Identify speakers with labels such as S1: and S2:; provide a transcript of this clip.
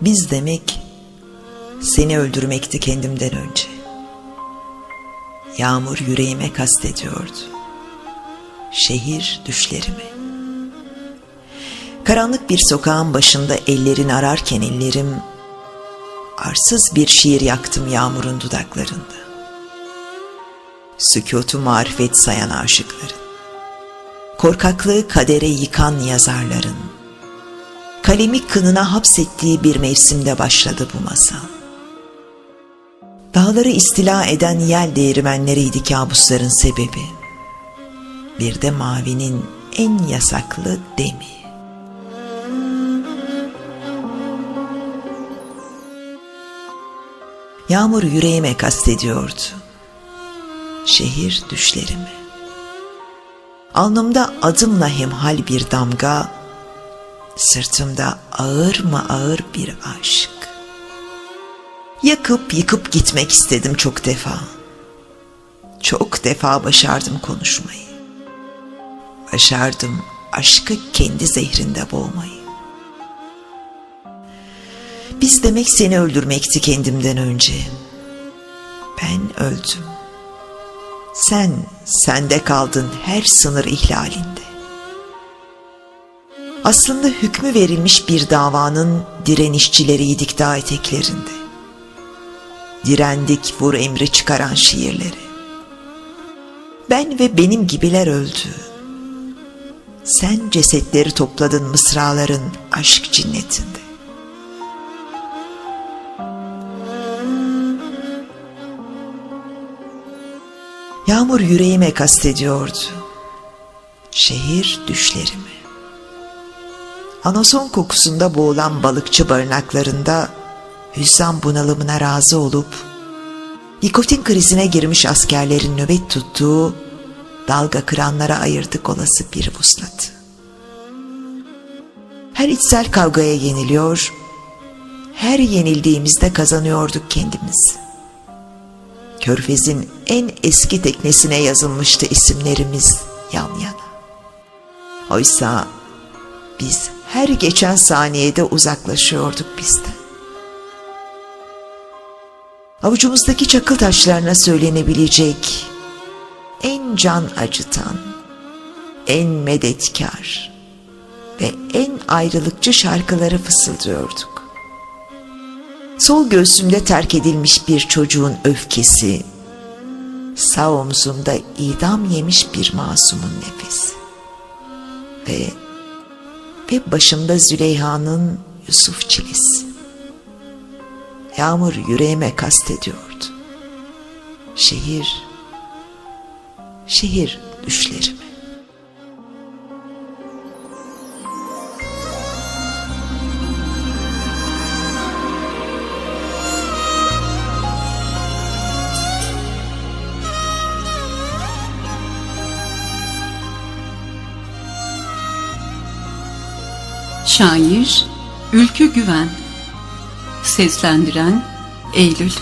S1: Biz demek seni öldürmekti kendimden önce. Yağmur yüreğime kastediyordu. Şehir düşlerimi. Karanlık bir sokağın başında ellerini ararken ellerim arsız bir şiir yaktım yağmurun dudaklarında. Sükutu marifet sayan aşıkların. Korkaklığı kadere yıkan yazarların. Kalemi kınına hapsettiği bir mevsimde başladı bu masal. Dağları istila eden yel değirmenleriydi kabusların sebebi. Bir de mavinin en yasaklı demi. Yağmur yüreğime kastediyordu. Şehir düşlerimi. Alnımda adımla hemhal bir damga, sırtımda ağır mı ağır bir aşk. Yakıp yıkıp gitmek istedim çok defa. Çok defa başardım konuşmayı. Başardım aşkı kendi zehrinde boğmayı. Biz demek seni öldürmekti kendimden önce. Ben öldüm. Sen, sende kaldın her sınır ihlalinde. Aslında hükmü verilmiş bir davanın direnişçileriydik dağ eteklerinde. Direndik vur emri çıkaran şiirleri. Ben ve benim gibiler öldü. Sen cesetleri topladın mısraların aşk cinnetinde. Yağmur yüreğime kastediyordu. Şehir düşlerimi. Anason kokusunda boğulan balıkçı barınaklarında hüzzam bunalımına razı olup nikotin krizine girmiş askerlerin nöbet tuttuğu dalga kıranlara ayırdık olası bir vuslatı. Her içsel kavgaya yeniliyor, her yenildiğimizde kazanıyorduk kendimizi. Körfez'in en eski teknesine yazılmıştı isimlerimiz yan yana. Oysa biz her geçen saniyede uzaklaşıyorduk bizden. Avucumuzdaki çakıl taşlarına söylenebilecek en can acıtan, en medetkar ve en ayrılıkçı şarkıları fısıldıyorduk. Sol göğsümde terk edilmiş bir çocuğun öfkesi, sağ omzumda idam yemiş bir masumun nefesi ve ve başımda Züleyha'nın Yusuf çilesi. Yağmur yüreğime kastediyordu. Şehir, şehir düşlerimi.
S2: Şair Ülkü Güven. Seslendiren Eylül